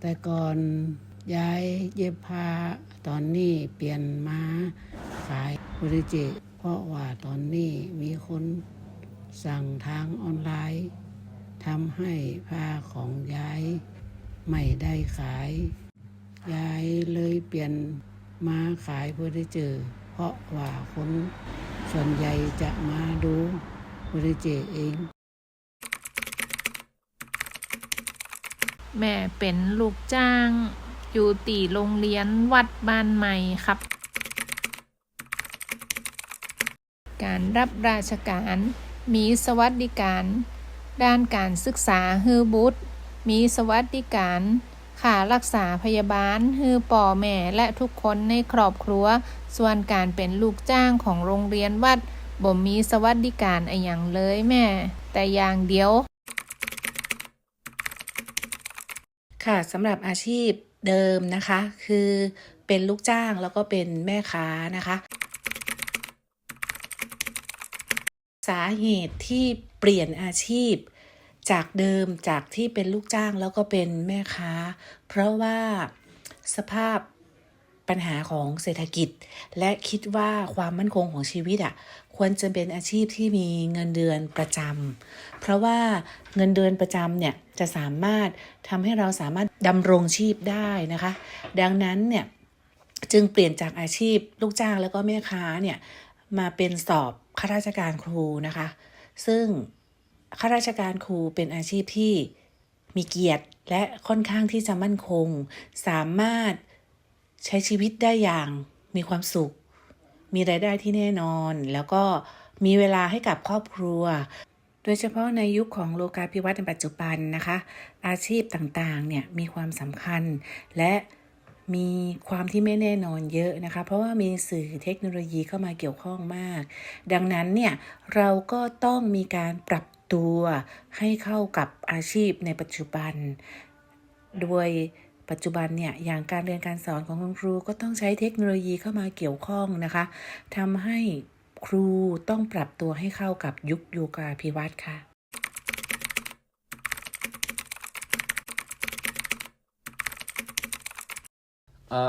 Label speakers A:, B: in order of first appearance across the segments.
A: แต่ก่อนย้ายเย็บผ้าตอนนี้เปลี่ยนมาขายบริเจเพราะว่าตอนนี้มีคนสั่งทางออนไลน์ทำให้ผ้าของยายไม่ได้ขายยายเลยเปลี่ยนมาขายเพื่อได้เจอ เพราะว่าคนส่วนใหญ่จะมาดูเพื่อได้เจเอง
B: แม่เป็นลูกจ้าง อยู่ตีโรงเรียนวัดบ้านใหม่ครับ การรับราชการมีสวัสดิการ ด้านการศึกษาฮือบุตร มีสวัสดิการค่ารักษาพยาบาลฮือป่อแม่และทุกคนในครอบครัว ส่วนการเป็นลูกจ้างของโรงเรียนวัดบ่มีสวัสดิการอะอย่างเลยแม่ แต่อย่างเดียว
C: ค่ะสำหรับอาชีพเดิมนะคะ คือเป็นลูกจ้างแล้วก็เป็นแม่ค้านะคะ สาเหตุที่เปลี่ยนอาชีพ จากเดิมจากที่เป็นลูกจ้างแล้วก็เป็นแม่ค้า เพราะว่าสภาพ ปัญหาของเศรษฐกิจ และคิดว่าความมั่นคงของชีวิตอะควรจะเป็นอาชีพที่มีเงินเดือนประจำเพราะว่าเงินเดือนประจำเนี่ยจะสามารถทำให้เราสามารถดำรงชีพได้นะคะ ดังนั้นเนี่ยจึงเปลี่ยนจากอาชีพลูกจ้างแล้วก็แม่ค้าเนี่ยมาเป็นสอบข้าราชการครูนะคะ ซึ่งข้าราชการครูเป็นอาชีพที่มีเกียรติและค่อนข้างที่จะมั่นคง สามารถ ใช้ชีวิตได้อย่างมีความสุข มีรายได้ที่แน่นอน แล้วก็มีเวลาให้กับครอบครัว โดยเฉพาะในยุคของโลกาภิวัตน์ในปัจจุบันนะคะ อาชีพต่างๆเนี่ยมีความสำคัญและมีความที่ไม่แน่นอนเยอะนะคะ เพราะว่ามีสื่อเทคโนโลยีเข้ามาเกี่ยวข้องมาก ดังนั้นเนี่ยเราก็ต้องมีการปรับตัวให้เข้ากับอาชีพในปัจจุบัน โดย ปัจจุบันเนี่ยอย่างการเรียนการสอนของคุณครูก็ต้องใช้เทคโนโลยีเข้ามาเกี่ยวข้องนะคะทำให้ครูต้องปรับตัวให้เข้ากับยุคโยกาภิวัตน์ค่ะ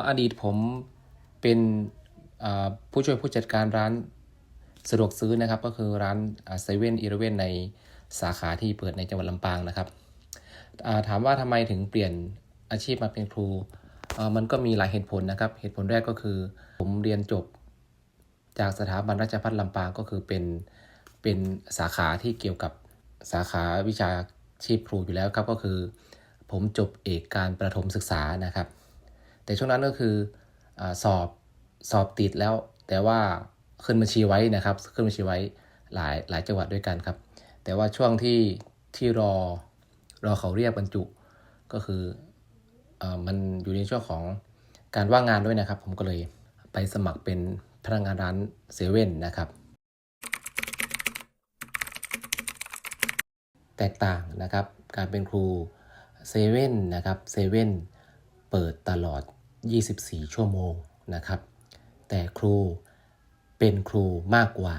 D: อดีตผมเป็นผู้ช่วยผู้จัดการร้านสะดวกซื้อนะครับ ก็คือร้านเซเว่นอีเลเว่นในสาขาที่เปิดในจังหวัดลำปางนะครับถามว่าทำไมถึงเปลี่ยน อาชีพมาเป็นครูมันก็มีหลายเหตุผลนะครับ เหตุผลแรกก็คือ ผมเรียนจบจากสถาบันราชภัฏลำปางก็คือเป็นเป็นสาขาที่เกี่ยวกับสาขาวิชาชีพครูอยู่แล้วครับก็คือ ผมจบเอกการประถมศึกษานะครับ แต่ช่วงนั้นก็คืออสอบสอบติดแล้ว แต่ว่าขึ้นบัญชีไว้นะครับ ขึ้นบัญชีไว้หลายหลายจังหวัดด้วยกันครับ แต่ว่าช่วงที่ที่รอรอเขาเรียกบรรจุก็คือ มันอยู่ในช่วงของการว่างงานด้วยนะครับ ผมก็เลยไปสมัครเป็นพนักงานร้านเซเว่นนะครับ แตกต่างนะครับ การเป็นครูเซเว่นนะครับเซเว่นเปิดตลอด 24 ชั่วโมงนะครับ แต่ครูเป็นครูมากกว่า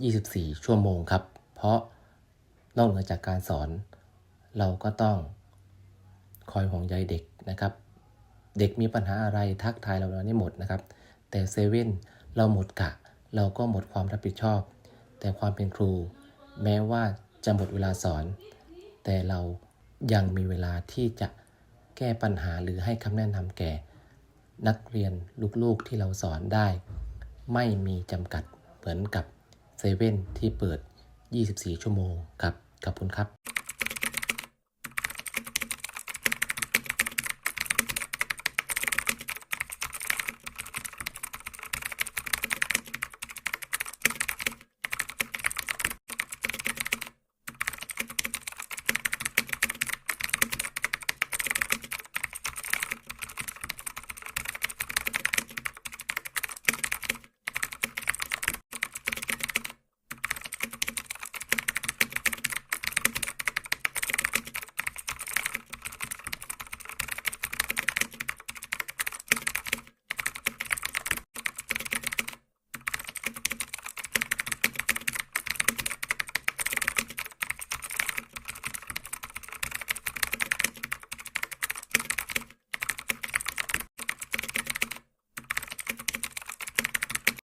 D: 24 ชั่วโมงครับ เพราะนอกเหนือจากการสอนเราก็ต้อง คอยห่วงใยเด็กนะครับ เด็กมีปัญหาอะไรทักทายเราเรานี่หมดนะครับ แต่เซเว่นเราหมดกะ เราก็หมดความรับผิดชอบ แต่ความเป็นครู แม้ว่าจะหมดเวลาสอน แต่เรายังมีเวลาที่จะแก้ปัญหาหรือให้คำแนะนำแก่ นักเรียนลูกๆที่เราสอนได้ ไม่มีจำกัดเหมือนกับเซเว่นที่เปิด 24 ชั่วโมงครับขอบคุณครับ